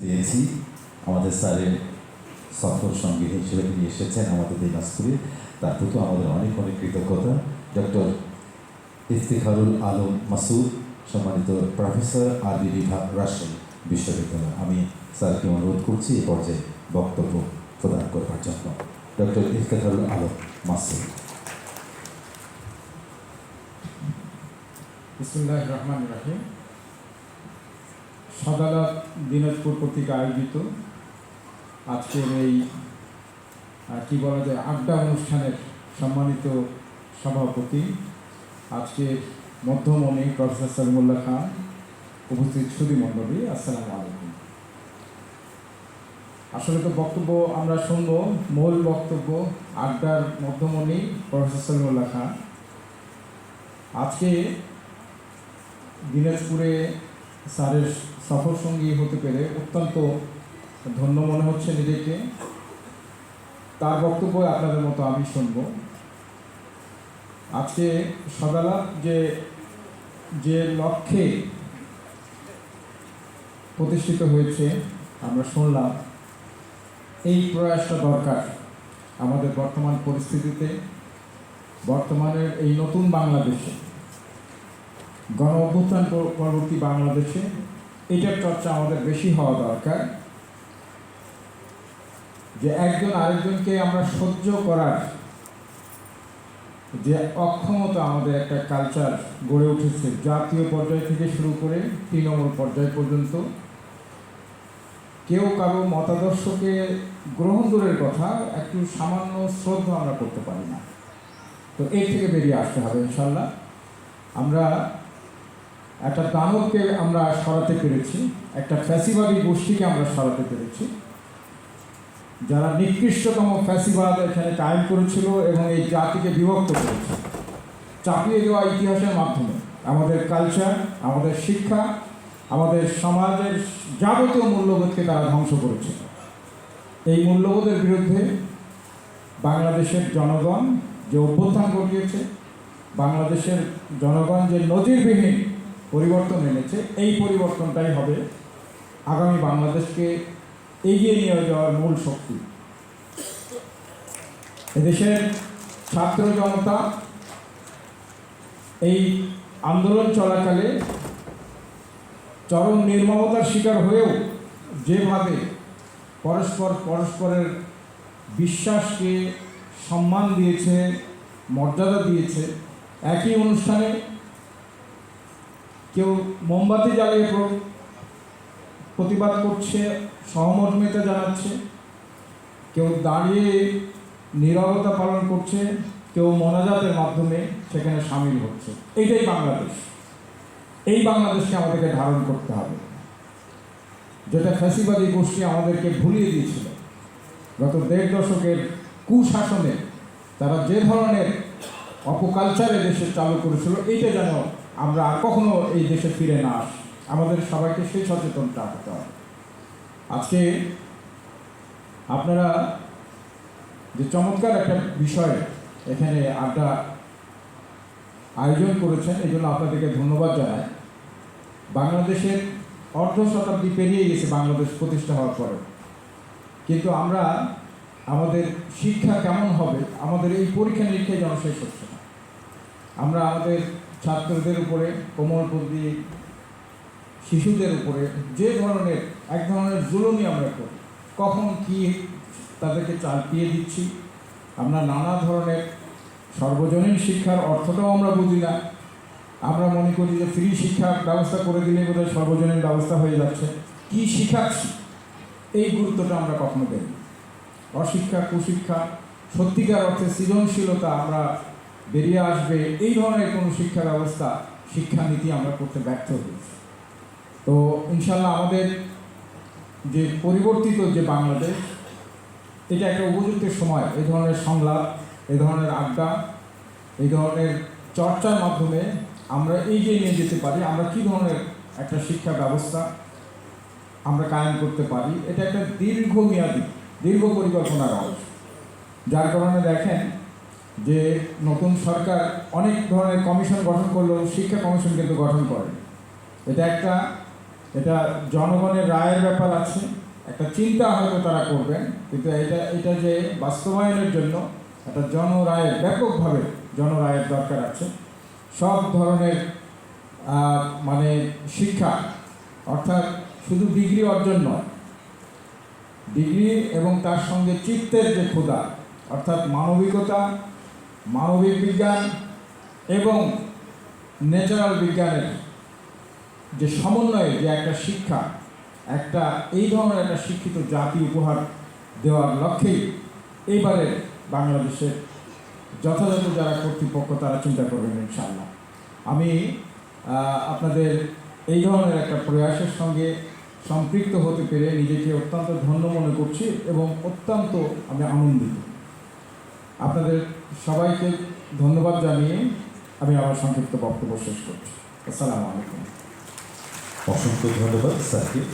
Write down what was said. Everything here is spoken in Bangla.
পেয়েছি। আমাদের স্যারের সফর সঙ্গী হিসেবে তিনি এসেছেন আমাদের দিনাজপুরে তার প্রতি আমাদের অনেক অনেক কৃতজ্ঞতা। ডক্টর ইফতিখারুল আলম মাসুদ, সম্মানিত প্রফেসর আরবি বিভাগ রাজশাহী বিশ্ববিদ্যালয়। আমি স্যারকে অনুরোধ করছি এ পর্যায়ে বক্তব্য প্রদান করবার জন্য। ডক্টর ইফতেখারুল আলম মাসুদ। রহমান রাহিম। সদালত দিনাজপুর কর্তৃক আয়োজিত। আজকের এই কি বলা যায়, আড্ডা অনুষ্ঠানের সম্মানিত সভাপতি আজকের মধ্যমণি প্রফেসর সলিমুল্লাহ খান, উপস্থিত সুদী মণ্ডলী, আসসালামু আলাইকুম। আসলে তো বক্তব্য আমরা শুনব, মূল বক্তব্য, আড্ডার মধ্যমণি প্রফেসর সলিমুল্লাহ খান। আজকে দিনাজপুরে স্যারের সফর সঙ্গী হতে পেরে অত্যন্ত ধন্য মনে হচ্ছে নিজেকে। তার বক্তব্য আপনাদের মতো আমি শুনব। আজকে সদালাত যে যে লক্ষ্যে প্রতিষ্ঠিত হয়েছে, আমরা শুনলাম, এই প্রয়াসটা দরকার আমাদের বর্তমান পরিস্থিতিতে, বর্তমানের এই নতুন বাংলাদেশে। গণ অভ্যুত্থান পরবর্তী বাংলাদেশে, এটার চর্চা আমাদের বেশি হওয়া দরকার। যে একজন আরেকজনকে আমরা সহ্য করার যে অক্ষমতা আমাদের একটা কালচার গড়ে উঠেছে, জাতীয় পর্যায় থেকে শুরু করে তৃণমূল পর্যায় পর্যন্ত, কেউ কারও মতাদর্শকে গ্রহণ দূরের কথা, একটু সামান্য শ্রদ্ধা আমরা করতে পারি না। তো এর থেকে বেরিয়ে আসতে হবে ইনশাল্লাহ আমরা একটা দানবকে আমরা সরাতে পেরেছি, একটা ফ্যাসিবাদী গোষ্ঠীকে আমরা সরাতে পেরেছি। যারা নিকৃষ্টতম ফ্যাসিবাদ এখানে কায়েম করেছিল এবং এই জাতিকে বিভক্ত করেছে, চাপিয়ে দেওয়া ইতিহাসের মাধ্যমে। আমাদের কালচার আমাদের শিক্ষা, আমাদের সমাজের যাবতীয় মূল্যবোধকে তারা ধ্বংস করেছে। এই মূল্যবোধের বিরুদ্ধে বাংলাদেশের জনগণ যে অভ্যুত্থান ঘটিয়েছে, বাংলাদেশের জনগণ যে নজিরবিহীন পরিবর্তন এনেছে। এই পরিবর্তনটাই হবে আগামী বাংলাদেশকে এগিয়ে নিয়ে যাওয়ার মূল শক্তি। এদেশের ছাত্র জনতা এই আন্দোলন চলাকালে চরম নির্মমতার শিকার হয়েও যেভাবে পরস্পর পরস্পরের বিশ্বাসকে সম্মান দিয়েছে, মর্যাদা দিয়েছে, একই অনুষ্ঠানে কেউ মোমবাতি জ্বালিয়ে প্র- প্রতিবাদ করছে, সহমর্মিতা জানাচ্ছে, কেউ দাঁড়িয়ে নিরবতা পালন করছে, কেউ মোনাজাতের মাধ্যমে সেখানে সামিল হচ্ছে। এইটাই বাংলাদেশ। এই বাংলাদেশকে আমাদেরকে ধারণ করতে হবে। যেটা ফ্যাসিবাদী গোষ্ঠী আমাদেরকে ভুলিয়ে দিয়েছিল, গত দেড় দশকের কুশাসনে তারা যে ধরনের অপকালচারে দেশে চালু করেছিল, এইটা যেন আমরা আর কখনো এই দেশে ফিরে না আসি। আমাদের সবাইকে সেই সচেতনটা হতে হবে। আজকে আপনারা যে চমৎকার একটা বিষয় এখানে আড্ডা আয়োজন করেছেন, এই জন্য আপনাদেরকে ধন্যবাদ জানাই। বাংলাদেশের অর্ধ শতাব্দী পেরিয়ে গেছে বাংলাদেশ প্রতিষ্ঠা হওয়ার পরে কিন্তু আমরা আমাদের শিক্ষা কেমন হবে? আমাদের এই পরীক্ষা নিরীক্ষায় যেন শেষ হচ্ছে না। আমরা আমাদের ছাত্রদের উপরে কোমলপন্থী শিশুদের উপরে, যে ধরনের, এক ধরনের জুলুমি আমরা করি। কখন কি তাদেরকে চাপিয়ে দিচ্ছি? আমরা নানা ধরনের সর্বজনীন শিক্ষার অর্থটাও আমরা বুঝি না। আমরা মনে করি যে ফ্রি শিক্ষার ব্যবস্থা করে দিলে বোধহয় সর্বজনীন ব্যবস্থা হয়ে যাচ্ছে। কি শিখাচ্ছি এই গুরুত্বটা আমরা কখনো দেই অশিক্ষা, কুশিক্ষা, সত্যিকার অর্থে সৃজনশীলতা আমরা বেরিয়ে আসবে, এই ধরনের কোনো শিক্ষা ব্যবস্থা শিক্ষানীতি আমরা করতে ব্যর্থ হয়েছি তো ইনশাল্লাহ আমাদের যে পরিবর্তিত যে বাংলাদেশ, এটা একটা উপযুক্ত সময়। এই ধরনের সংলাপ, এই ধরনের আড্ডা, এই ধরনের চর্চার মাধ্যমে আমরা এগিয়ে নিয়ে যেতে পারি, আমরা কী ধরনের একটা শিক্ষা ব্যবস্থা আমরা কায়েম করতে পারি, এটা একটা দীর্ঘমেয়াদী, দীর্ঘ পরিকল্পনার অংশ যার কারণে দেখেন যে নতুন সরকার অনেক ধরনের কমিশন গঠন করলেও শিক্ষা কমিশন কিন্তু গঠন করে। এটা একটা, এটা জনগণের রায়ের ব্যাপার আছে, একটা চিন্তা হয়তো তারা করবেন, কিন্তু এটা এটা যে বাস্তবায়নের জন্য একটা জনরায়ের, ব্যাপকভাবে জনরায়ের দরকার আছে। সব ধরনের মানে শিক্ষা, অর্থাৎ শুধু ডিগ্রি অর্জন নয়, ডিগ্রি এবং তার সঙ্গে চিত্তের যে ক্ষুধা, অর্থাৎ মানবিকতা মানবিক বিজ্ঞান এবং ন্যাচারাল বিজ্ঞানের যে সমন্বয়ে যে একটা শিক্ষা, একটা এই ধরনের একটা শিক্ষিত জাতি উপহার দেওয়ার লক্ষ্যেই এইবারে বাংলাদেশের যথাযথ যারা কর্তৃপক্ষ, তারা চিন্তা করবেন ইনশাআল্লাহ। আমি আপনাদের এই ধরনের একটা প্রয়াসের সঙ্গে সম্পৃক্ত হতে পেরে নিজেকে অত্যন্ত ধন্য মনে করছি এবং অত্যন্ত আমি আনন্দিত। আপনাদের সবাইকে ধন্যবাদ জানিয়ে আমি আমার সংক্ষিপ্ত বক্তব্য শেষ করছি। আসসালামু আলাইকুম। অসংখ্য ধন্যবাদ স্যারকে